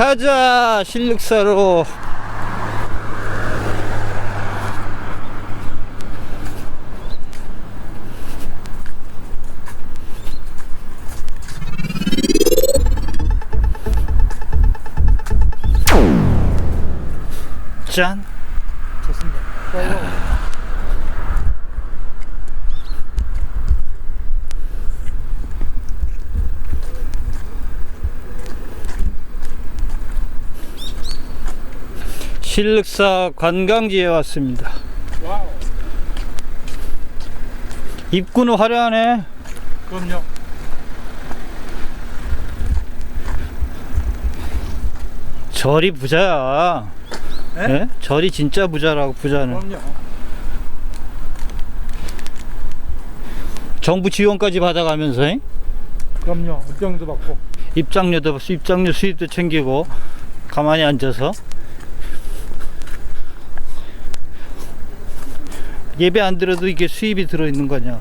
가자 실력사로 실력사 관광지에 왔습니다 와우. 입구는 화려하네 그럼요. 절이 부자야 예? 예? 절이 진짜 부자라고 부자는 그럼요. 정부 지원까지 받아가면서 잉? 그럼요. 입장도 받고. 입장료도 입장료 수입도 챙기고 가만히 앉아서 예배 안 들어도 이게 수입이 들어 있는 거냐?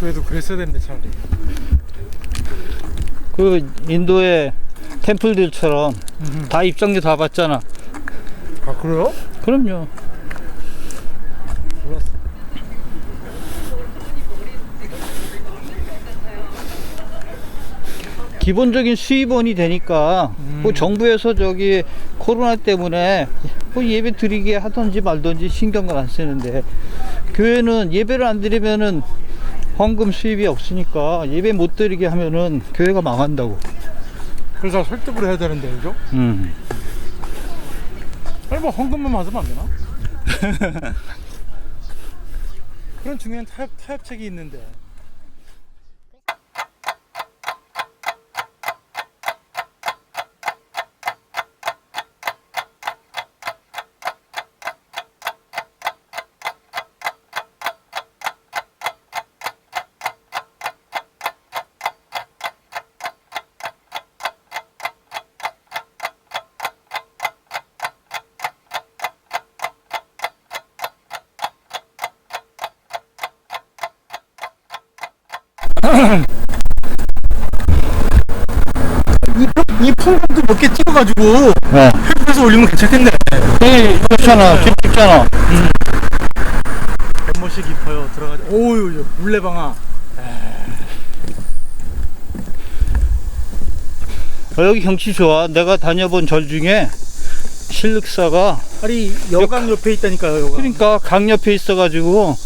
교회도 그랬어야 되는데 차라리. 그 인도의 템플들처럼 다 입장료 다 받잖아. 아 그래요? 그럼요. 기본적인 수입원이 되니까 음. 뭐 정부에서 저기 코로나 때문에 뭐 예배 드리게 하든지 말든지 신경을 안 쓰는데 교회는 예배를 안 드리면은 헌금 수입이 없으니까 예배 못 드리게 하면은 교회가 망한다고. 그래서 설득을 해야 되는데 그죠? 음. 아니 뭐 헌금만 받으면 안 되나? 그런 중요한 타협 타협책이 있는데. 이 폼도 몇 개 찍어가지고 네. 헬프에서 올리면 괜찮겠네. 이 그렇잖아. 집 찍잖아. 연못이 깊어요. 들어가자. 오유 물레방아. 어, 여기 경치 좋아. 내가 다녀본 절 중에 실륵사가 아니 여강 옆에 있다니까요. 여강. 그러니까 강 옆에 있어가지고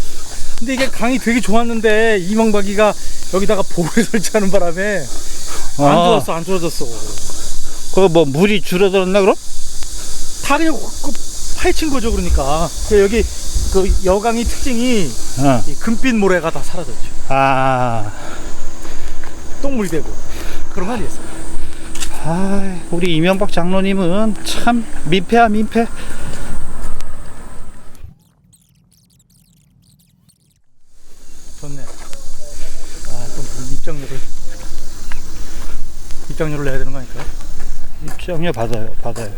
근데 이게 강이 되게 좋았는데 이망박이가 여기다가 보를 설치하는 바람에 안 아. 좋았어 안 좋아졌어. 그뭐 물이 줄어들었나 그럼? 다 그냥 그 파헤친 거죠 그러니까. 그 여기 그 여강이 특징이 어. 이 금빛 모래가 다 사라졌죠. 아, 똥물이 되고 그런 거 아니었어요. 아, 우리 이명박 장로님은 참 민폐야 민폐. 좋네. 아또 무슨 입장료를 입장료를 내야 되는 거 아닐까요? 입장료 받아요, 받아요.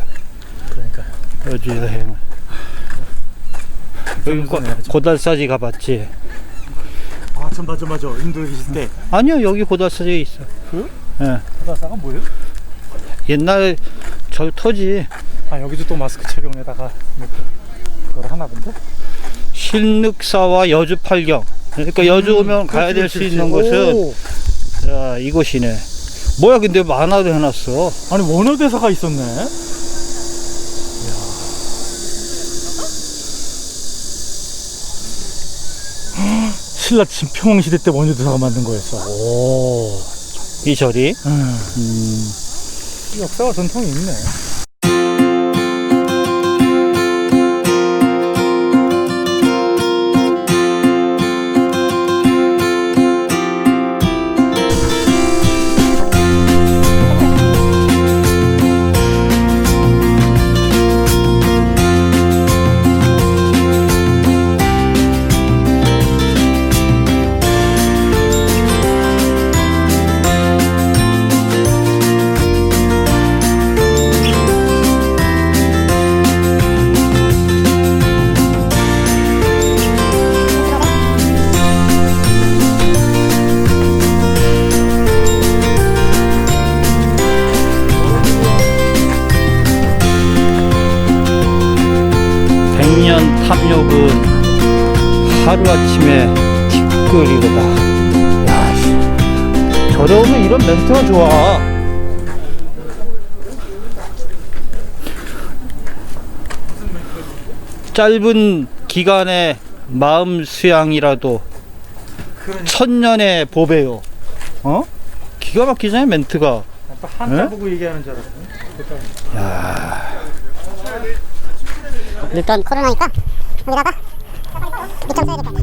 그러니까. 여주 여행을. 여기 고. 고달사지 가봤지? 아전 맞아 맞아 인도에 계실 때 아니요, 여기 고달사지에 있어. 그? 예. 바다사가 뭐예요? 옛날 절 터지 아 여기도 또 마스크 착용에다가 이렇게 그걸 하나 본데? 신륵사와 여주 팔경. 그러니까 여주 오면 가야 될 수 있는 곳은 오, 자, 이곳이네. 뭐야, 근데 만화도 해놨어. 아니 원효대사가 있었네. 신라 진평왕 시대 때 원효대사가 만든 거였어. 오. 이 절이. 음. 음, 역사와 전통이 있네. 아침에 티끌이로다. 야, 씨. 저러면 이런 멘트가 좋아. 짧은 기간의 마음 수양이라도 천년의 보배요. 어? 기가 막히잖아요, 멘트가. 또 한자 네? 보고 얘기하는 줄 알았네. 일단 코로나니까 여기다가 밑장 써야겠다.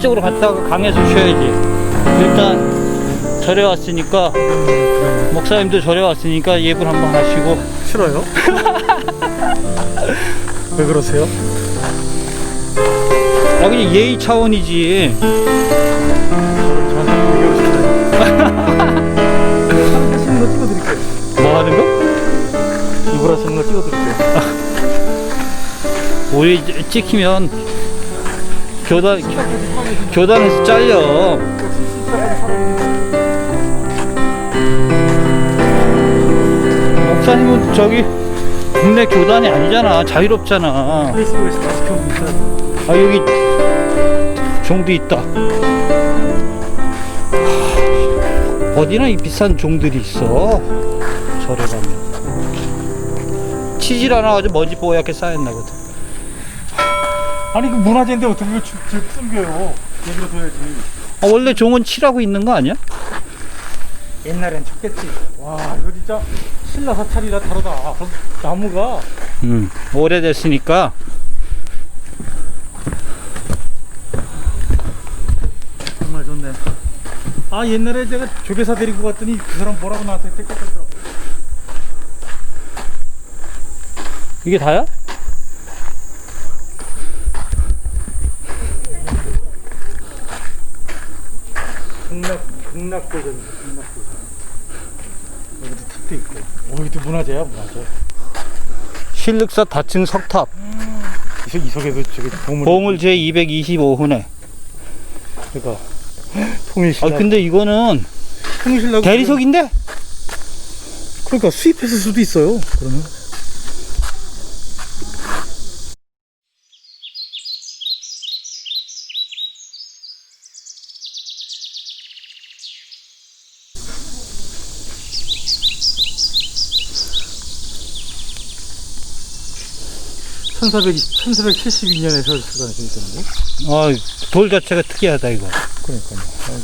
이쪽으로 갔다가 강에서 쉬어야지. 일단 절에 왔으니까 목사님도 절에 왔으니까 예불 한번 하시고 싫어요? 왜 그러세요? 아 그냥 예의 차원이지. 하시는 거 찍어드릴게요. 뭐 하는 거? 이불 하시는 거 찍어드릴게요. 우리 찍히면 교단 교단에서 잘려. 목사님은 저기 국내 교단이 아니잖아. 자유롭잖아. 아 여기 종도 있다. 하, 어디나 이 비싼 종들이 있어. 절에 가면. 치질 않아가지고 먼지 뽀얗게 쌓였나 보다. 아니 그 문화재인데 어떻게 그걸 쭉- 쭉 숨겨요? 얘기로 둬야지. 아, 원래 종은 칠하고 있는 거 아니야? 옛날엔 쳤겠지. 와 이거 진짜 신라 사찰이라 다르다. 벌써 나무가 음, 오래됐으니까. 정말 좋네. 아 옛날에 제가 조교사 데리고 갔더니 그 사람 뭐라고 나한테 떼거더라고. 이게 다야? 극락 극락도전이다. 극락도전. 여기도 탑도 있고. 오 여기도 문화재야 문화재. 신륵사 다층 석탑. 이, 속- 이 속에도 저기 보물. 보물 제 225훈에. 그러니까 통일신라. 아, 근데 이거는 통일신라. 대리석인데? 그러니까 수입했을 수도 있어요. 그러면. 1420, 1472년에 설치가 되었는데. 아, 돌 자체가 특이하다, 이거. 그러니까요. 아,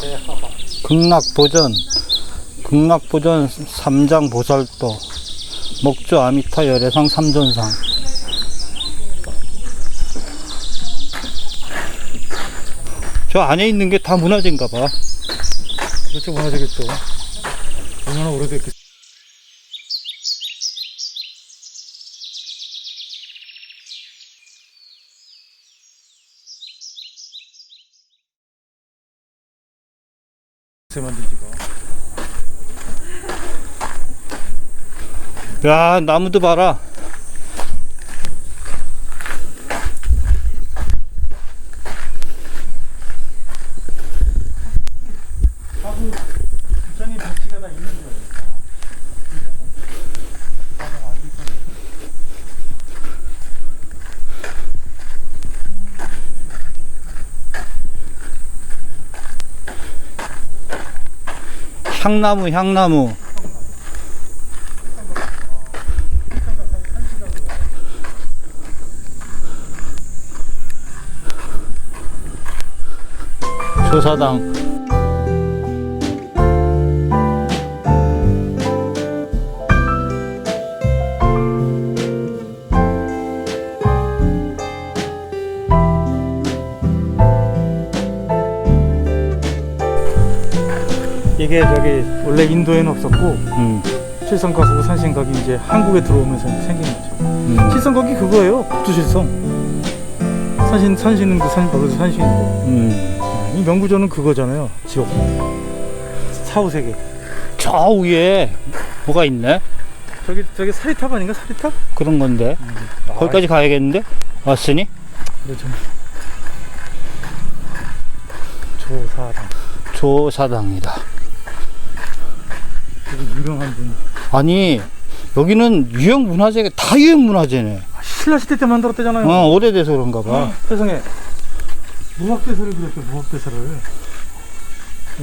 대하바 극락보전, 극락보전 삼장 보살도, 목조 아미타 열애상 삼존상. 저 안에 있는 게 다 문화재인가 봐. 그렇죠 문화재겠죠 얼마나 오래됐겠어 만든 지가 야, 나무도 봐라. 하고 부장님 배치가 다 있는 거예요. 향나무, 향나무. 조사당. 이게 저기 원래 인도에는 없었고 음, 칠성각하고 산신각이 이제 한국에 들어오면서 생긴 거죠. 음, 칠성각이 그거예요. 북두칠성. 산신 산신은 그 산신각에서 산신이고 음. 이 명구조는 그거잖아요. 지옥. 사후 세계. 저 위에 뭐가 있네? 저기 저기 사리탑 아닌가 사리탑? 그런 건데. 거기까지 가야겠는데? 왔으니? 네, 좀 조사당. 조사당이다. 되게 유명한 분. 아니, 여기는 유형 문화재가 다 유형 문화재네. 아, 신라 시대 때 만들었대잖아요. 어, 오래돼서 그런가 봐. 세상에 무학대사를 그렸어요. 무학대사를.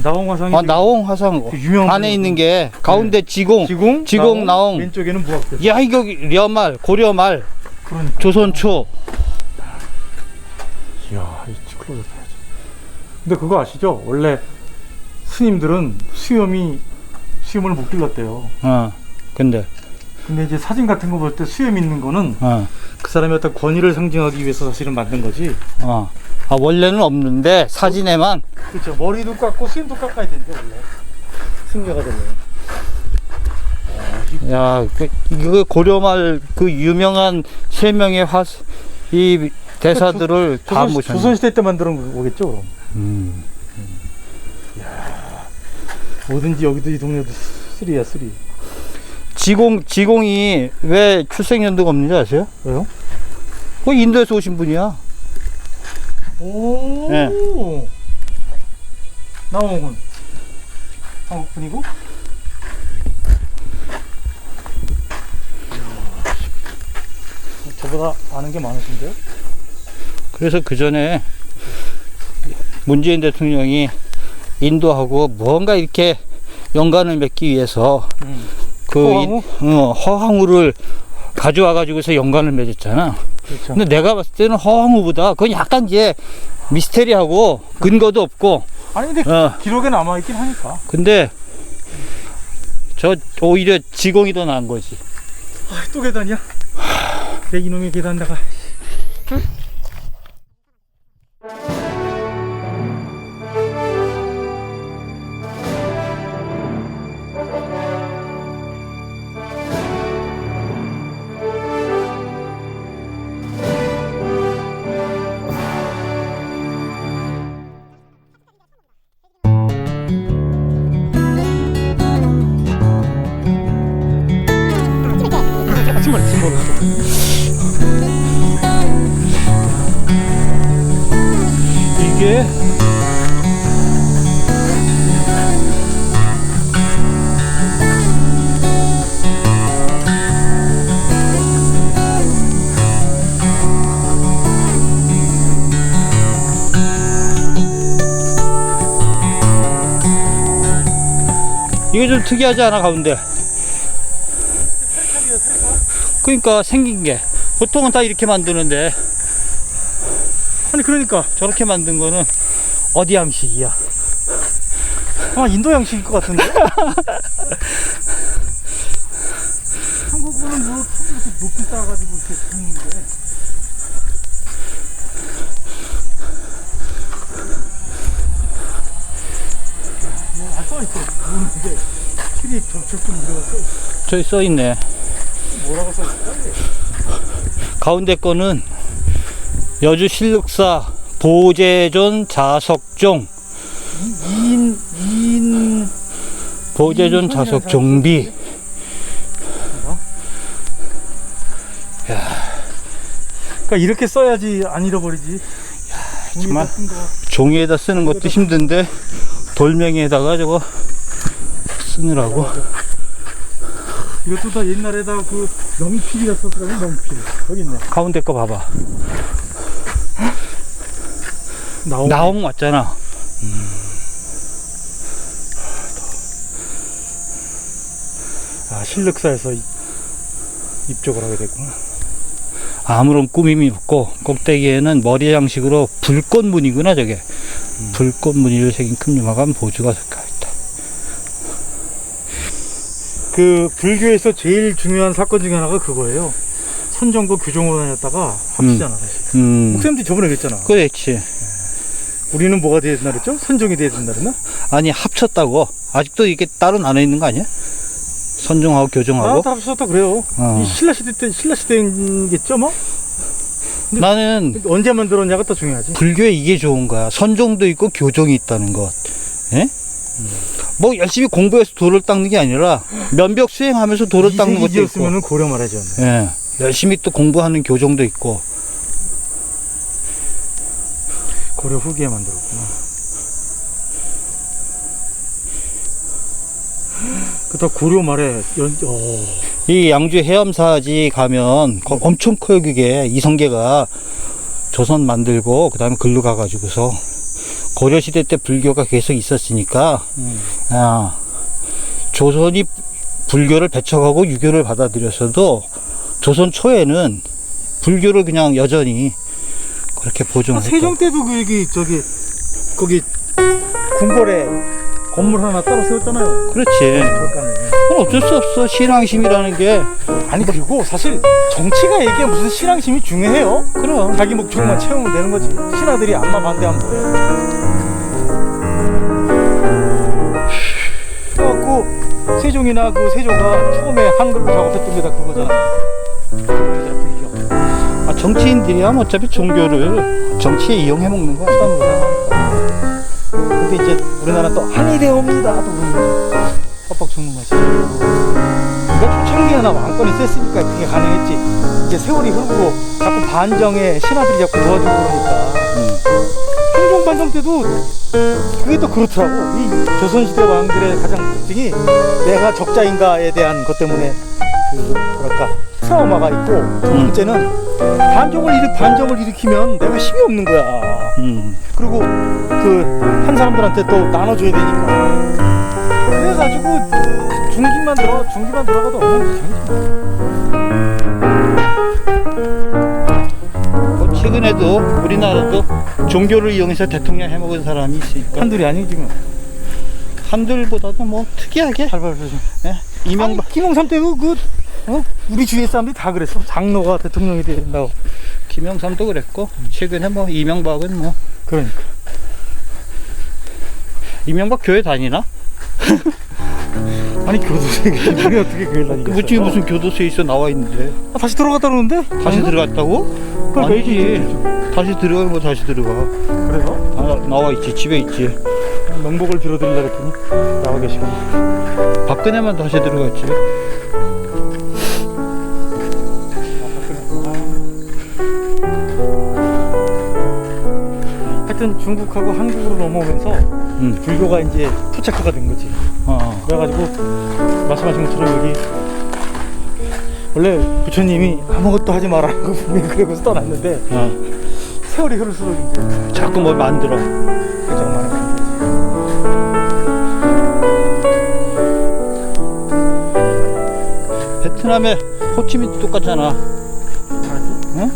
나홍 화상이 아, 나홍 화상 그 유명한 안에 분이거든. 있는 게 가운데 지공. 지공, 지공, 나홍. 왼쪽에는 무학대사. 야, 이거 려말, 고려말, 그러니까. 조선초. 이야, 이 클로즈 봐야지. 근데 그거 아시죠? 원래 스님들은 수염이 수염을 못 길렀대요. 어, 근데, 근데 이제 사진 같은 거 볼 때 수염 있는 거는 어, 그 사람의 어떤 권위를 상징하기 위해서 사실은 만든 거지. 어. 아, 원래는 없는데 사진에만 그렇죠. 머리도 깎고 수염도 깎아야 되는데 원래 승려가 되면. 야, 그, 이거 고려말 그 유명한 세 명의 화, 이 대사들을 다 조선, 모셨네. 조선시대 때 만든 거겠죠, 그럼. 음. 뭐든지 여기도 이 동네도 쓰리야, 쓰리. 지공, 지공이 왜 출생 연도가 없는지 아세요? 왜요? 그 인도에서 오신 분이야. 오. 네. 나홍은 한국 분이고. 저보다 아는 게 많으신데요? 그래서 그 전에 문재인 대통령이 인도하고 뭔가 이렇게 연관을 맺기 위해서 음. 그 허황우? 이- 어, 허황우를 가져와 가지고서 연관을 맺었잖아. 그렇죠. 근데 내가 봤을 때는 허황우보다 그건 약간 이제 미스테리하고 근거도 없고 아니 근데 어 기록에 남아 있긴 하니까. 근데 저 오히려 지공이 더 나은 거지. 아, 또 계단이야? 내 이놈의 계단다가. 침 뒤에 이게 좀 특이하지 않아 가운데? 그러니까 생긴 게. 보통은 다 이렇게 만드는데. 아니 그러니까. 저렇게 만든 거는 어디 양식이야? 아 인도 양식일 것 같은데? 한국은 뭐 이렇게 높이 쌓아가지고 이렇게 짓는데. 뭐안 써있어. 모르는데. 실이 접촉금 들어가서. 저기 써있네. 뭐라고 써있을까? 가운데 거는 여주 실륵사 보제존 자석종. 2인 2인 보제존 자석 종비. 그러니까 이렇게 써야지 안 잃어버리지. 정말. 같은 거. 종이에다 쓰는 것도 힘든데 돌멩이에다가 저거 쓰느라고. 이것도 다 옛날에다 그 명필이라 썼더라고 명필. 여기 있네. 가운데 거 봐봐 나오 나옹 맞잖아. 아 실력사에서 이- 입적을 하게 됐구나. 아무런 꾸밈이 없고 꼭대기에는 머리 양식으로 불꽃 무늬구나 저게. 불꽃 무늬를 새긴 큼요마간 보주가 섞여 있다. 그 불교에서 제일 중요한 사건 중에 하나가 그거예요 선정과 교정으로 다녔다가 합치잖아 사실 음 목사님들이 저번에 그랬잖아 그렇지 우리는 뭐가 돼야 된다 그랬죠? 선정이 돼야 된다 그랬나? 아니 합쳤다고 아직도 이게 따로 나눠 있는 거 아니야? 선종하고 교정하고 아다 합쳤다 그래요 어. 이 신라 시대 때 신라 시대겠죠 뭐? 나는 언제 만들었냐가 더 중요하지 불교에 이게 좋은 거야. 선종도 있고 교종이 있다는 것. 예? 뭐 열심히 공부해서 돌을 닦는 게 아니라 면벽 수행하면서 돌을 닦는 것도 있고. 이세기지였으면 고려 말하지 않나 예. 열심히 또 공부하는 교종도 있고. 고려 후기에 만들었구나. 그다 고려 말에 연, 어, 이 양주 해엄사지 가면 거- 엄청 커요 그게 이성계가 조선 만들고 그 다음에 글로 가가지고서 고려 시대 때 불교가 계속 있었으니까 아, 조선이 불교를 배척하고 유교를 받아들였어도 조선 초에는 불교를 그냥 여전히 그렇게 아, 보존했다. 세종 때도 그 여기 저기 거기 궁궐에 건물 하나 따로 세웠잖아요. 그렇지. 절간을. 그건 어쩔 수 없어. 신앙심이라는 게 아니 그리고 사실 정치가 얘기해 무슨 신앙심이 중요해요? 그럼 자기 목적만 채우면 되는 거지. 신하들이 안마 반대하면 뭐해? 그래갖고 세종이나 그 세조가 처음에 한글로 작업했던 게 다 그거잖아. 아, 정치인들이야 뭐 어차피 종교를 정치에 이용해 먹는 거야. 근데 이제 우리나라 또 한일대옵니다 또 거지. 빡빡 죽는 거지. 그러니까 초창기에 나 왕권이 셌으니까 그게 가능했지. 이제 세월이 흐르고 자꾸 반정에 신하들이 자꾸 도와주고 그러니까. 음. 성종 반정 때도 그게 또 그렇더라고. 이 조선시대 왕들의 가장 특징이 내가 적자인가에 대한 것 때문에 그 뭐랄까 트라우마가 있고 두 번째는 반정을 일으 반정을 일으키면 내가 힘이 없는 거야. 음. 그리고 그 한 사람들한테 또 나눠줘야 되니까. 그래가지고 중기만 들어 중기만 들어가도 엉망진창이지 뭐 최근에도 우리나라도 종교를 이용해서 대통령 해먹은 사람이 있으니까 한둘이 아니지 지금? 한들보다도 뭐 특이하게. 예, 이명박 아니, 김영삼 때도 그 어? 우리 주위에 사람들이 다 그랬어. 장로가 대통령이 돼야 된다고. 김영삼도 그랬고 최근에 뭐 이명박은 뭐. 그러니까. 이명박 교회 다니나? 아니 교도소에 우리 어떻게 교회 다니겠어 그 지금 무슨 교도소에 있어 나와 있는데? 아, 다시 들어갔다 그러는데? 다시 들어갔다고? 그러니까 아니지 다시 들어가면 뭐 다시 들어가. 그래요? 아, 나와 있지 집에 있지. 명복을 빌어드리려 했더니 나와 계시구나. 박근혜만 다시 들어갔지 어쨌든 중국하고 한국으로 넘어오면서 음. 불교가 이제 토착화가 된 거지. 어, 어. 그래가지고 말씀하신 것처럼 여기 원래 부처님이 아무것도 하지 말라고 분명히 그러고 떠났는데 어. 세월이 흐를수록 이제 자꾸 뭘 만들어. 그죠, 많은 베트남의 호치민도 똑같잖아. 응?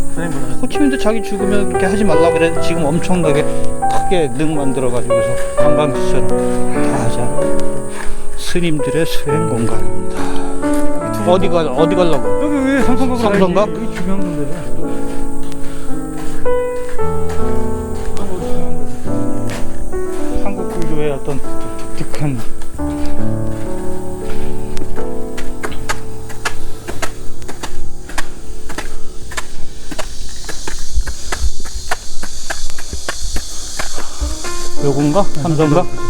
호치민도 자기 죽으면 그렇게 하지 말라 그래. 지금 엄청나게 크게 능 만들어 가지고서 관광지처럼 다 하잖아. 스님들의 수행 공간입니다. 어디 가 어디 가려고? 여기 왜 삼성각? 가야지? 여기 중요한 건데 한국 불교의 어떤 독특한 요건가? 삼성가?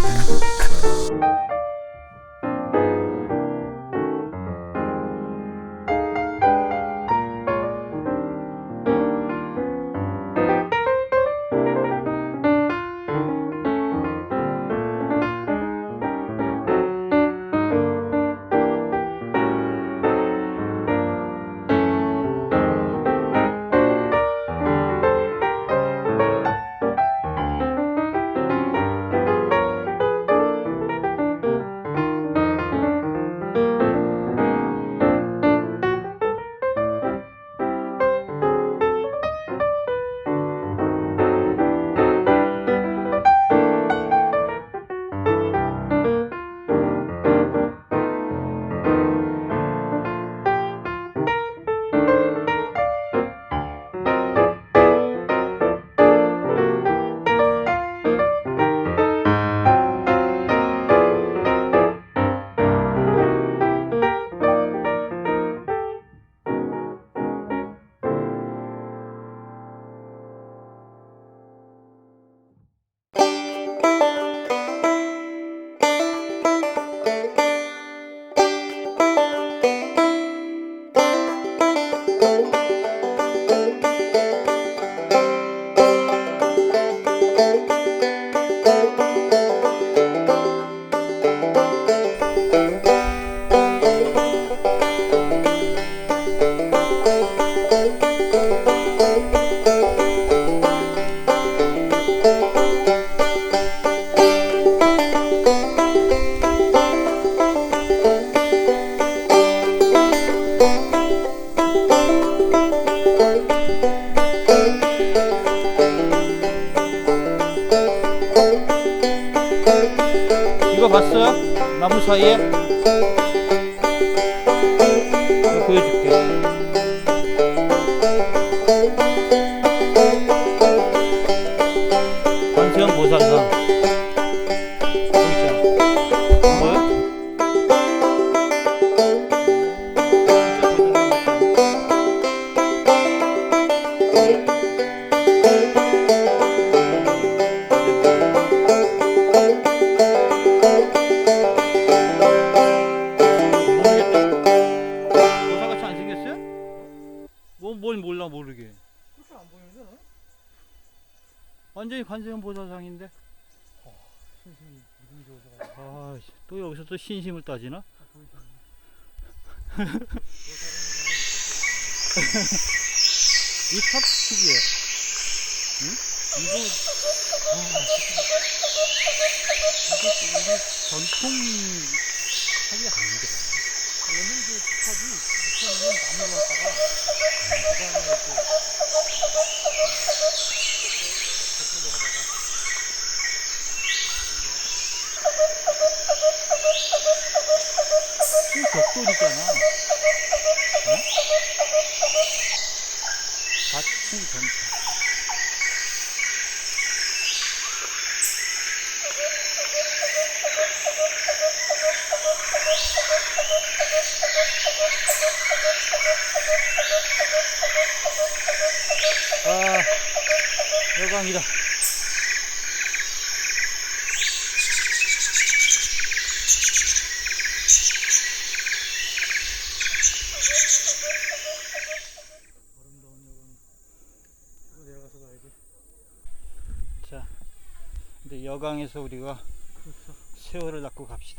아, 씨, 또 여기서 또 신심을 따지나? 이탑 특이해. 응? 이거, 아, 이거, 전통 탑이 아닌데. 옛날 그 탑이 처음에는 나무로 왔다가 그 다음에 이제 이 벽돌이잖아. 응? 좌측 전차. 아, 여강이다. 이거 내려가서 가야지. 자, 이제 여강에서 우리가 세월을 낳고 갑시다.